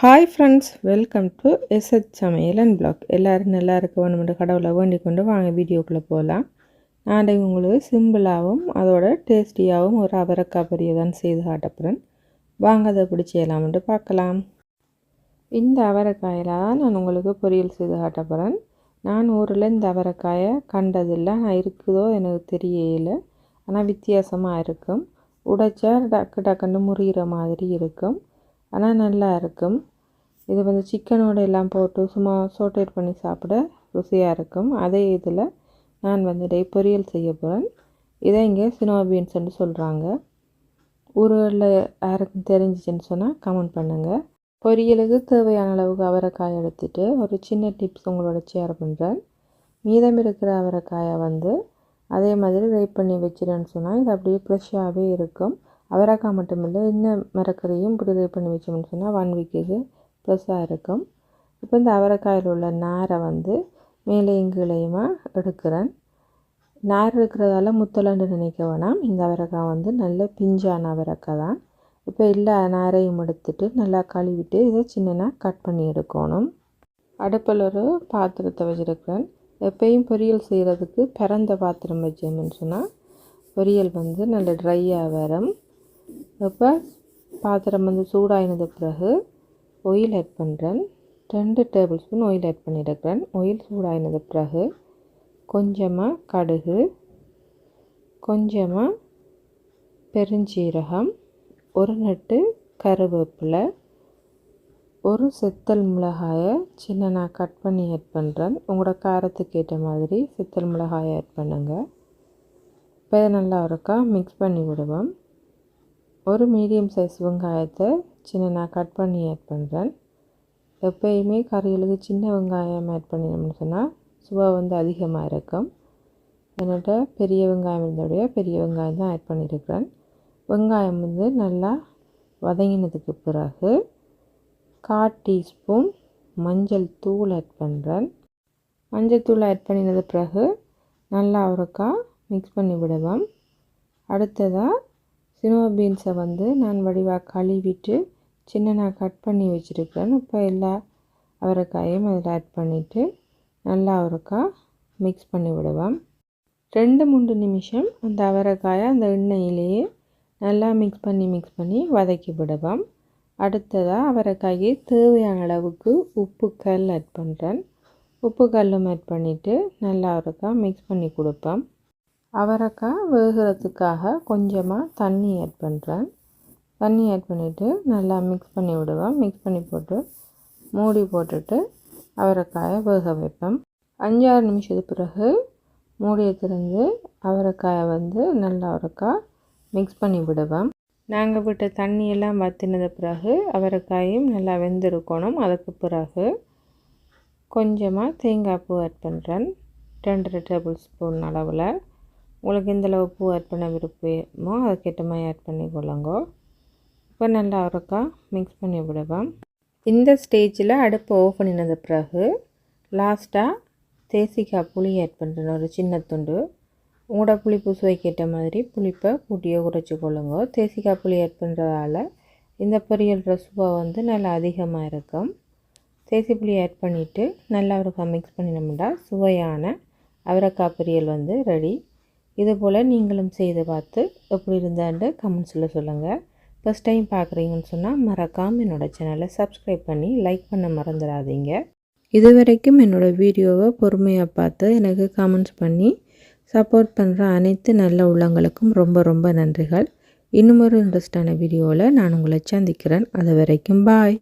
Hi friends welcome to SH Samayal and vlog எல்லோரும் நல்லா இருக்க வேணுமென்று கடவுளை வேண்டிக் கொண்டு வாங்க வீடியோக்குள்ளே போகலாம் நான் உங்களுக்கு சிம்பிளாகவும் அதோட டேஸ்டியாகவும் ஒரு அவரக்காய் பொரியை தான் செய்து காட்டப்புறேன். வாங்க அதை எப்படி செய்யலாம்னு பார்க்கலாம். இந்த அவரைக்காயில் தான் நான் உங்களுக்கு பொரியல் செய்து காட்டப்புறேன். நான் ஊரில் இந்த அவரைக்காயை கண்டதில்லை. நான் இருக்குதோ எனக்கு தெரியலை. ஆனால் வித்தியாசமாக இருக்கும். உடைச்சா டக்கு டக்குன்னு முறிகிற மாதிரி இருக்கும். ஆனால் நல்லா இருக்கும். இது வந்து சிக்கனோட எல்லாம் போட்டு சும்மா சோட்டேட் பண்ணி சாப்பிட ருசியாக இருக்கும். அதே இதில் நான் வந்து இதை பொரியல் செய்ய போகிறேன் இதை இங்கே சினோபீன்ஸ்ன்னு சொல்கிறாங்க ஊரில் யாருக்கும் தெரிஞ்சிச்சுன்னு சொன்னால் கமெண்ட் பண்ணுங்கள் பொரியலுக்கு தேவையான அளவுக்கு அவரைக்காய் எடுத்துகிட்டு ஒரு சின்ன டிப்ஸ் உங்களோட ஷேர் பண்ணுறேன் மீதம் இருக்கிற அவரைக்காயை வந்து அதே மாதிரி ரைப் பண்ணி வச்சிடன்னு சொன்னால் இது அப்படியே ஃப்ரெஷ்ஷாகவே இருக்கும். அவரைக்காய் மட்டும் இல்லை இன்னும் மரக்கறியும் இப்படி பண்ணி வச்சோம்னு சொன்னால் ஒன் வீக்குக்கு ப்ளஸ்ஸாக இருக்கும். இப்போ இந்த அவரைக்காயில் உள்ள நாரை வந்து மேலேயும் கீழேயுமா எடுக்கிறேன். நார் இருக்கிறதால முத்தலண்டு நினைக்க வேணாம். இந்த அவரைக்காய் வந்து நல்ல பிஞ்சான அவரைக்காய் தான். இப்போ எல்லா நாரையும் எடுத்துட்டு நல்லா கழுவிட்டு இதை சின்னனாக கட் பண்ணி எடுக்கணும். அடுப்பில் ஒரு பாத்திரத்தை வச்சுருக்கிறேன். எப்பயும் பொரியல் செய்கிறதுக்கு பிறந்த பாத்திரம் வச்சோம்னு சொன்னால் பொரியல் வந்து நல்ல ட்ரையாக வரும். இப்போ பாத்திரம் வந்து சூடாயினது பிறகு ஒயில் ஆட் பண்ணுறேன் ரெண்டு டேபிள் ஸ்பூன் ஒயில் ஆட் பண்ணியிருக்கிறேன் ஒயில் சூடாயினது பிறகு கொஞ்சமாக கடுகு கொஞ்சமாக பெருஞ்சீரகம் ஒரு நட்டு கருவேப்பிலை ஒரு செத்தல் மிளகாயை சின்னனாக கட் பண்ணி ஆட் பண்ணுறேன் உங்களோட காரத்துக்கு ஏற்ற மாதிரி செத்தல் மிளகாயை ஆட் பண்ணுங்கள் இப்போ இதை நல்லா இருக்கா மிக்ஸ் பண்ணி விடுவோம். ஒரு மீடியம் சைஸ் வெங்காயத்தை சின்னனாக கட் பண்ணி ஆட் பண்ணுறேன் எப்பயுமே கறிகளுக்கு சின்ன வெங்காயம் ஆட் பண்ணினோம்னு சொன்னால் சுவை வந்து அதிகமாக இருக்கும். என்னோட பெரிய வெங்காயம் இருந்தோடைய பெரிய வெங்காயம் தான் ஆட் பண்ணியிருக்கிறேன் வெங்காயம் வந்து நல்லா வதங்கினதுக்கு பிறகு கால் டீஸ்பூன் மஞ்சள் தூள் ஆட் பண்ணுறேன் மஞ்சள் தூள் ஆட் பண்ணினது பிறகு நல்லா அவரைக்காய் மிக்ஸ் பண்ணி விடுவேன் அடுத்ததாக சினிமா பீன்ஸை வந்து நான் வடிவாக கழுவிட்டு சின்னனாக கட் பண்ணி வச்சுருக்கேன் இப்போ எல்லா அவரைக்காயும் அதில் ஆட் பண்ணிவிட்டு நல்லா அவரைக்காய் மிக்ஸ் பண்ணி விடுவேன் ரெண்டு மூன்று நிமிஷம் அந்த அவரைக்காயை அந்த எண்ணெயிலேயே நல்லா மிக்ஸ் பண்ணி மிக்ஸ் பண்ணி வதக்கி விடுவோம். அடுத்ததாக அவரைக்காயை தேவையான அளவுக்கு உப்பு கல் ஆட் பண்ணுறேன் உப்பு கல்லும் ஆட் பண்ணிவிட்டு நல்லா அவரைக்காய் மிக்ஸ் பண்ணி கொடுப்பேன் அவரைக்காய் வேகிறதுக்காக கொஞ்சமாக தண்ணி ஆட் பண்ணுறேன் தண்ணி ஆட் பண்ணிவிட்டு நல்லா மிக்ஸ் பண்ணி விடுவேன். மிக்ஸ் பண்ணி போட்டு மூடி போட்டுட்டு அவரைக்காயை வேக வைப்பேன். அஞ்சாறு நிமிஷத்துக்கு பிறகு மூடியை திறந்து அவரைக்காயை வந்து நல்லா அவரைக்காய் மிக்ஸ் பண்ணி விடுவேன். நாங்கள் விட்ட தண்ணியெல்லாம் வத்தினது பிறகு அவரைக்காயும் நல்லா வெந்திருக்கணும். அதுக்கு பிறகு கொஞ்சமாக தேங்காய் பூ ஆட் பண்ணுறேன் ரெண்டரை டேபிள் ஸ்பூன் அளவில். உங்களுக்கு எந்தளவு பூ ஆட் பண்ண விருப்பமோ அதுக்கேற்ற மாதிரி ஆட் பண்ணிக்கொள்ளுங்க. இப்போ நல்லா அவரைக்கா மிக்ஸ் பண்ணி விடுவேன் இந்த ஸ்டேஜில் அடுப்பை ஓஃப் பண்ணினது பிறகு லாஸ்ட்டாக தேசிக்காய் புளி ஆட் பண்ணுறேன் ஒரு சின்ன துண்டு. உங்களோட புளிப்பு சுவைக்கேற்ற மாதிரி புளிப்பை கூட்டியோ குறைச்சி கொள்ளுங்க. தேசிக்காய் புளி ஆட் பண்ணுறதால இந்த பொரியல் சுவை வந்து நல்லா அதிகமாக இருக்கும். தேசி புளி ஆட் பண்ணிவிட்டு நல்லா அவரைக்காய் மிக்ஸ் பண்ணினோம்னா சுவையான அவரைக்காய் பொரியல் வந்து ரெடி இது போல் நீங்களும் செய்து பார்த்து எப்படி இருந்தாண்டு கமெண்ட்ஸில் சொல்லுங்கள் ஃபஸ்ட் டைம் பார்க்குறீங்கன்னு சொன்னால் மறக்காமல் என்னோடய சேனலை சப்ஸ்கிரைப் பண்ணி லைக் பண்ண மறந்துடாதீங்க. இது வரைக்கும் என்னோடய வீடியோவை பொறுமையாக பார்த்து எனக்கு கமெண்ட்ஸ் பண்ணி சப்போர்ட் பண்ணுற அனைத்து நல்ல உள்ளங்களுக்கும் ரொம்ப ரொம்ப நன்றிகள். இன்னும் ஒரு இன்ட்ரெஸ்டான வீடியோவில் நான் உங்களை சந்திக்கிறேன். அது வரைக்கும் பாய்